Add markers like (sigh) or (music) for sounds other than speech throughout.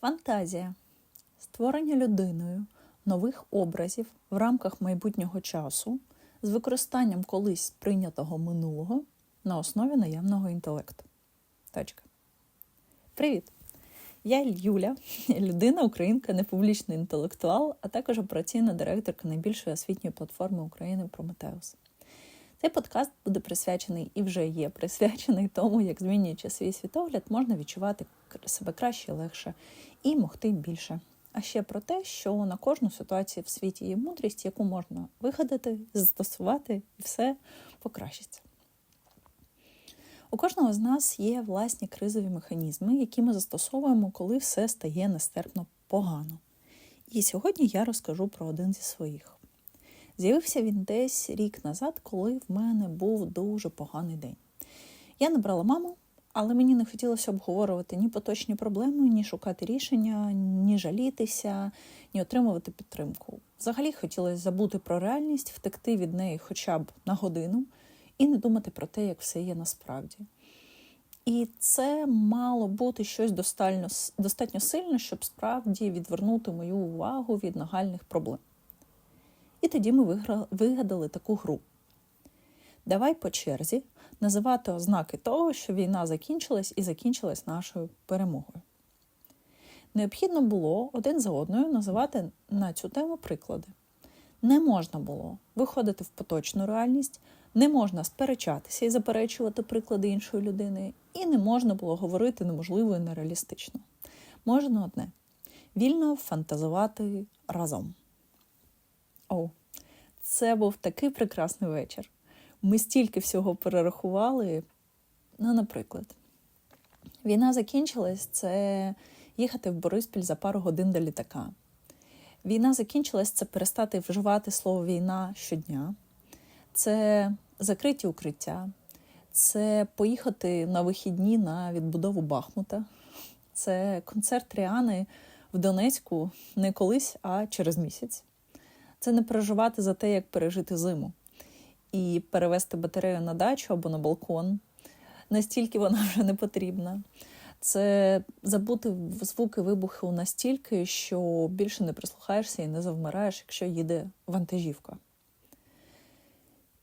Фантазія створення людиною нових образів в рамках майбутнього часу з використанням колись прийнятого минулого на основі наявного інтелекту. Точка. Привіт! Я Юля, людина, українка, непублічний інтелектуал, а також операційна директорка найбільшої освітньої платформи України Прометеус. Цей подкаст буде присвячений і вже є присвячений тому, як змінюючи свій світогляд, можна відчувати себе краще, легше і могти більше. А ще про те, що на кожну ситуацію в світі є мудрість, яку можна вигадати, застосувати, і все покращиться. У кожного з нас є власні кризові механізми, які ми застосовуємо, коли все стає нестерпно погано. І сьогодні я розкажу про один зі своїх. З'явився він десь рік назад, коли в мене був дуже поганий день. Я набрала маму, але мені не хотілося обговорювати ні поточні проблеми, ні шукати рішення, ні жалітися, ні отримувати підтримку. Взагалі хотілося забути про реальність, втекти від неї хоча б на годину і не думати про те, як все є насправді. І це мало бути щось достатньо, достатньо сильне, щоб справді відвернути мою увагу від нагальних проблем. І тоді ми вигадали таку гру. Давай по черзі називати ознаки того, що війна закінчилась і закінчилась нашою перемогою. Необхідно було один за одною називати на цю тему приклади. Не можна було виходити в поточну реальність, не можна сперечатися і заперечувати приклади іншої людини, і не можна було говорити неможливо і нереалістично. Можна одне вільно фантазувати разом. О, це був такий прекрасний вечір. Ми стільки всього перерахували. Ну, наприклад, війна закінчилась це їхати в Бориспіль за пару годин до літака. Війна закінчилась це перестати вживати слово війна щодня, це закриті укриття, це поїхати на вихідні на відбудову Бахмута, це концерт Ріани в Донецьку не колись, а через місяць це не переживати за те, як пережити зиму, і перевести батарею на дачу або на балкон. Настільки вона (laughs) вже не потрібна. Це забути звуки вибуху настільки, що більше не прислухаєшся і не завмираєш, якщо їде вантажівка.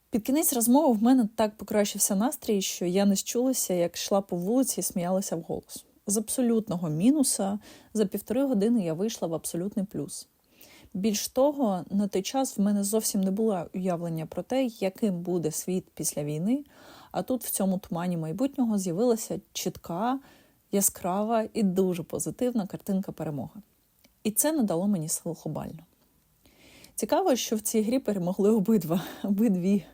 Під кінець розмови в мене так покращився настрій, що я не щулася, як йшла по вулиці і сміялася вголос. З абсолютного мінуса за півтори години я вийшла в абсолютний плюс. Більш того, на той час в мене зовсім не було уявлення про те, яким буде світ після війни. А тут в цьому тумані майбутнього з'явилася чітка, яскрава і дуже позитивна картинка перемоги. І це надало мені силу глобально. Цікаво, що в цій грі перемогли обидва, (laughs) обидві.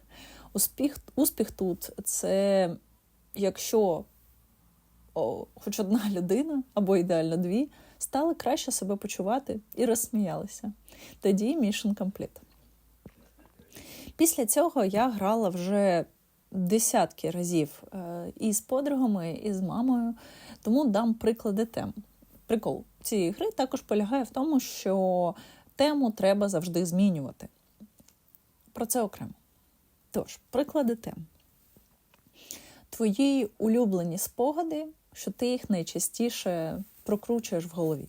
Успіх успіх тут це якщо о, хоч одна (laughs) людина або ідеально дві стали краще себе почувати і розсміялися. Тоді Mission Complete. Після цього я грала вже десятки разів е, і з подругами, і з мамою, тому дам приклади тем. Прикол цієї гри також полягає в тому, що тему треба завжди змінювати. Про це окремо. Тож, приклади тем. Твої улюблені спогади, що ти їх найчастіше прокручуєш в голові.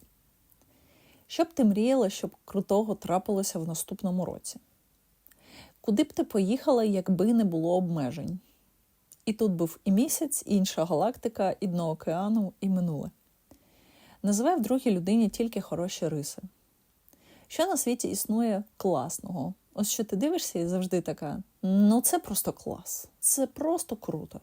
Що б ти мріяла, щоб крутого трапилося в наступному році? Куди б ти поїхала, якби не було обмежень? І тут був і місяць, і інша галактика, і дно океану, і минуле. Називай в другій людині тільки хороші риси. Що на світі існує класного? Ось що ти дивишся і завжди така: ну це просто клас, це просто круто.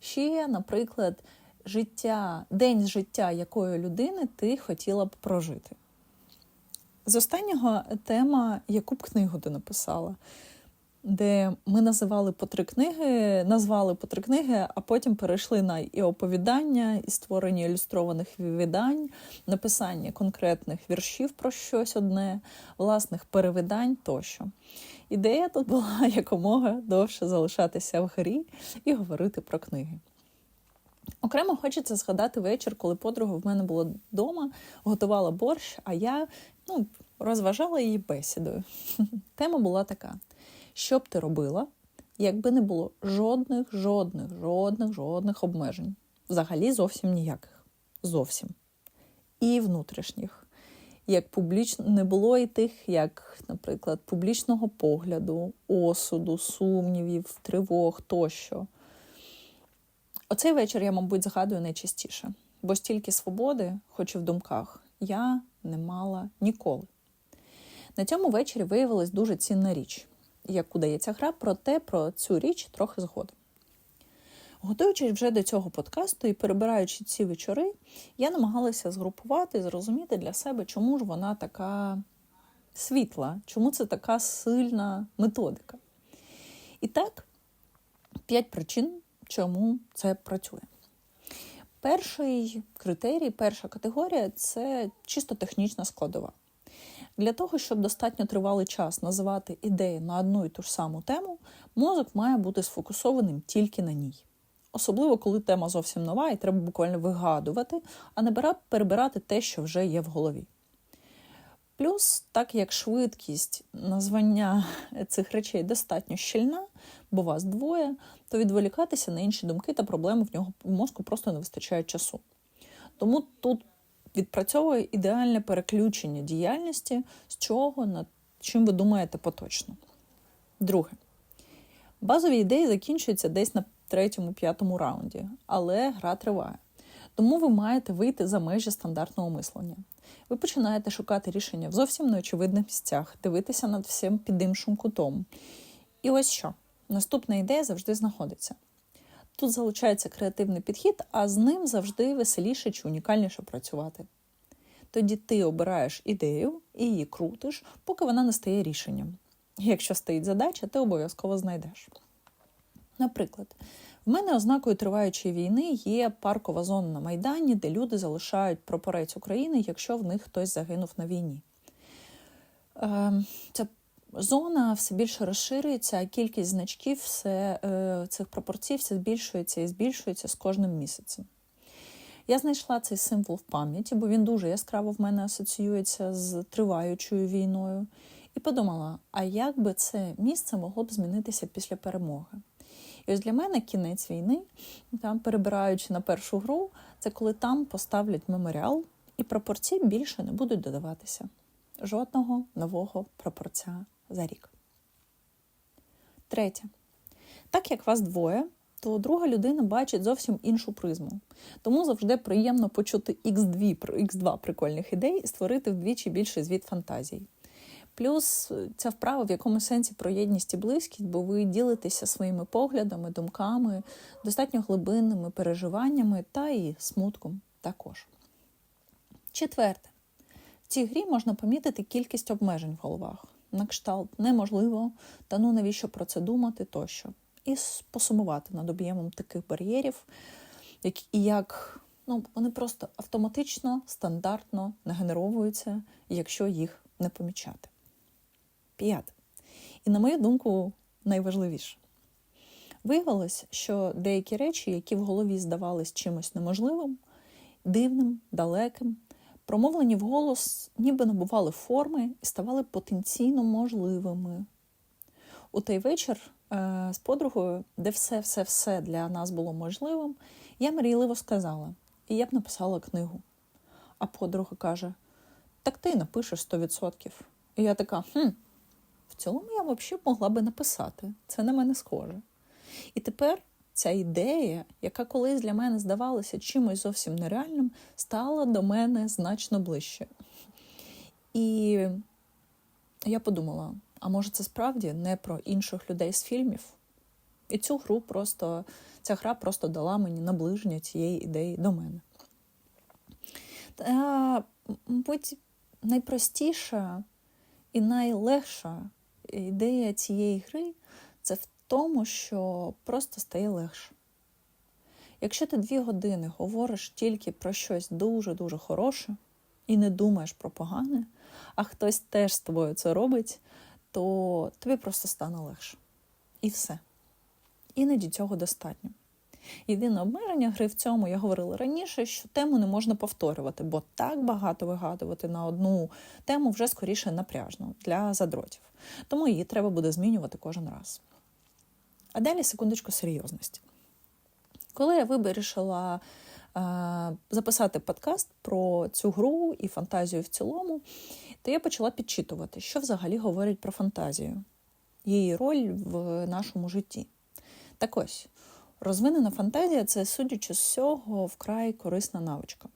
Ще, наприклад, життя, день життя якої людини ти хотіла б прожити. З останнього тема, яку б книгу ти написала, де ми називали по три книги, назвали по три книги, а потім перейшли на і оповідання, і створення ілюстрованих видань, написання конкретних віршів про щось одне, власних перевидань тощо. Ідея тут була (laughs) якомога довше залишатися в грі і говорити про книги. Окремо хочеться згадати вечір, коли подруга в мене була вдома, готувала борщ, а я ну, розважала її бесідою. (laughs) Тема була така: що б ти робила, якби не було жодних, жодних, жодних, жодних обмежень. Взагалі зовсім ніяких. Зовсім. і внутрішніх. Як публіч... не було і тих, як, наприклад, публічного погляду, осуду, сумнівів, тривог тощо. Оцей вечір я, мабуть, згадую найчастіше, бо стільки свободи, хоч і в думках, я не мала ніколи. На цьому вечорі виявилась дуже цінна річ, як удається гра, проте про цю річ трохи згодом. Готуючись вже до цього подкасту і перебираючи ці вечори, я намагалася згрупувати, зрозуміти для себе, чому ж вона така світла, чому це така сильна методика. І так, п'ять причин, чому це працює. Перший критерій, перша категорія це чисто технічна складова. Для того, щоб достатньо тривалий час називати ідеї на одну і ту ж саму тему, мозок має бути сфокусованим тільки на ній. Особливо, коли тема зовсім нова, і треба буквально вигадувати, а не перебирати те, що вже є в голові. Плюс, так як швидкість названня цих речей достатньо щільна, бо вас двоє, то відволікатися на інші думки та проблеми в нього в мозку просто не вистачає часу. Тому тут відпрацьовує ідеальне переключення діяльності, з чого над чим ви думаєте поточно. Друге, базові ідеї закінчуються десь на третьому-п'ятому раунді, але гра триває. Тому ви маєте вийти за межі стандартного мислення. Ви починаєте шукати рішення в зовсім неочевидних місцях, дивитися над всім під іншим кутом. І ось що. Наступна ідея завжди знаходиться. Тут залучається креативний підхід, а з ним завжди веселіше чи унікальніше працювати. Тоді ти обираєш ідею і її крутиш, поки вона не стає рішенням. Якщо стоїть задача, ти обов'язково знайдеш. Наприклад, в мене ознакою триваючої війни є паркова зона на Майдані, де люди залишають прапорець України, якщо в них хтось загинув на війні. Ем, ця зона все більше розширюється, а кількість значків все, е, цих пропорцій все збільшується і збільшується з кожним місяцем. Я знайшла цей символ в пам'яті, бо він дуже яскраво в мене асоціюється з триваючою війною. І подумала: а як би це місце могло б змінитися після перемоги? І ось для мене кінець війни, там, перебираючи на першу гру, це коли там поставлять меморіал, і пропорції більше не будуть додаватися. Жодного нового пропорця за рік. Третє. Так як вас двоє, то друга людина бачить зовсім іншу призму. Тому завжди приємно почути X2 X2 прикольних ідей і створити вдвічі більший звіт фантазій. Плюс е, ця вправа в якому сенсі про єдність і близькість, бо ви ділитеся своїми поглядами, думками, достатньо глибинними переживаннями та і смутком також. Четверте, в цій грі можна помітити кількість обмежень в головах. На кшталт неможливо, та ну навіщо про це думати тощо. І посумувати над об'ємом таких бар'єрів, як, і як ну, вони просто автоматично, стандартно нагенеровуються, якщо їх не помічати. П'яте. І, на мою думку, найважливіше. Виявилось, що деякі речі, які в голові здавались чимось неможливим, дивним, далеким, промовлені вголос ніби набували форми і ставали потенційно можливими. У той вечір е, з подругою, де все-все-все для нас було можливим, я мрійливо сказала, і я б написала книгу. А подруга каже: Так ти напишеш 100%. І я така, хм, в цілому я взагалі могла би написати. Це на мене схоже. І тепер ця ідея, яка колись для мене здавалася чимось зовсім нереальним, стала до мене значно ближче. І я подумала: а може, це справді не про інших людей з фільмів? І цю гру просто, ця гра просто дала мені наближення цієї ідеї до мене. Та, мабуть, найпростіша і найлегша ідея цієї гри це в тому, що просто стає легше. Якщо ти дві години говориш тільки про щось дуже-дуже хороше і не думаєш про погане, а хтось теж з тобою це робить, то тобі просто стане легше. І все. Іноді цього достатньо. Єдине обмеження гри в цьому, я говорила раніше, що тему не можна повторювати, бо так багато вигадувати на одну тему вже скоріше напряжно для задротів. Тому її треба буде змінювати кожен раз. А далі секундочку серйозності. Коли я вирішила записати подкаст про цю гру і фантазію в цілому, то я почала підчитувати, що взагалі говорять про фантазію, її роль в нашому житті. Так ось, розвинена фантазія це, судячи з всього, вкрай корисна навичка.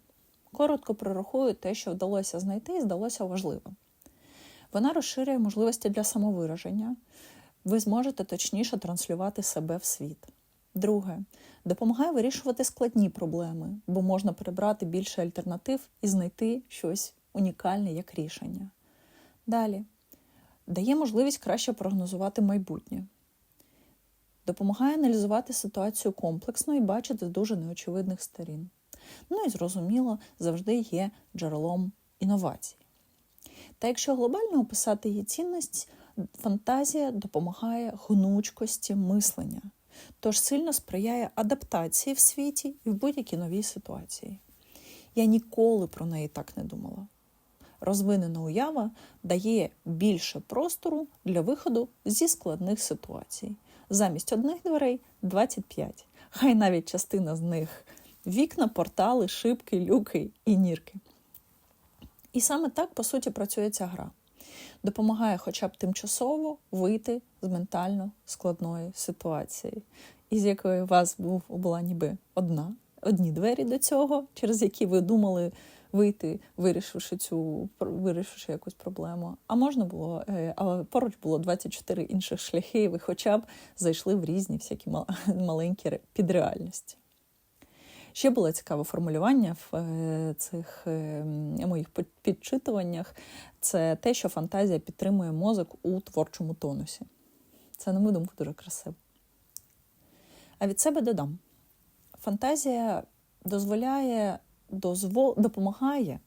Коротко прорахую те, що вдалося знайти, і здалося важливим. Вона розширює можливості для самовираження, ви зможете точніше транслювати себе в світ. Друге, допомагає вирішувати складні проблеми, бо можна прибрати більше альтернатив і знайти щось унікальне як рішення. Далі дає можливість краще прогнозувати майбутнє. Допомагає аналізувати ситуацію комплексно і бачити дуже неочевидних сторін. Ну і зрозуміло, завжди є джерелом інновацій. Та якщо глобально описати її цінність, фантазія допомагає гнучкості мислення, тож сильно сприяє адаптації в світі і в будь-якій новій ситуації. Я ніколи про неї так не думала. Розвинена уява дає більше простору для виходу зі складних ситуацій. Замість одних дверей 25. Хай навіть частина з них вікна, портали, шибки, люки і нірки. І саме так, по суті, працює ця гра. Допомагає хоча б тимчасово вийти з ментально складної ситуації, із якої у вас був була ніби одна, одні двері до цього, через які ви думали вийти, вирішивши цю вирішивши якусь проблему. А можна було, е, але поруч було 24 інших шляхи, і ви хоча б зайшли в різні всякі (laughs) маленькі підреальності. Ще було цікаве формулювання в е, цих е, моїх підчитуваннях. Це те, що фантазія підтримує мозок у творчому тонусі. Це, на мою думку, дуже красиво. А від себе додам: фантазія дозволяє, дозвол, допомагає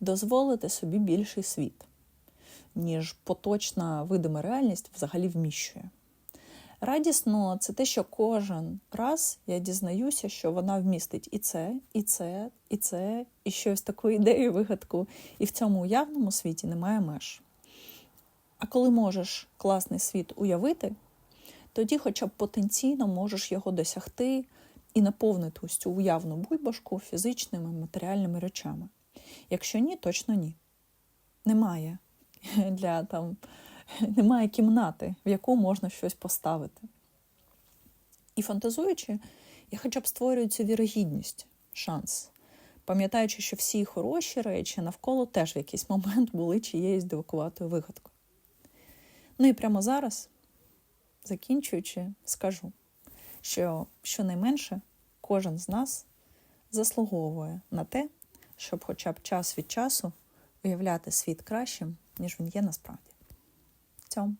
дозволити собі більший світ, ніж поточна видима реальність взагалі вміщує. Радісно це те, що кожен раз я дізнаюся, що вона вмістить і це, і це, і це, і щось таку ідею, вигадку. І в цьому уявному світі немає меж. А коли можеш класний світ уявити, тоді хоча б потенційно можеш його досягти і наповнити ось цю уявну бульбашку фізичними матеріальними речами. Якщо ні, точно ні. Немає (laughs) для там (laughs) немає кімнати, в яку можна щось поставити. І фантазуючи, я хоча б створюю цю вірогідність, шанс, пам'ятаючи, що всі хороші речі навколо теж в якийсь момент були чиєюсь дивакуватою вигадкою. Ну і прямо зараз, закінчуючи, скажу, що щонайменше кожен з нас заслуговує на те, щоб хоча б час від часу уявляти світ кращим, ніж він є насправді. Цьому.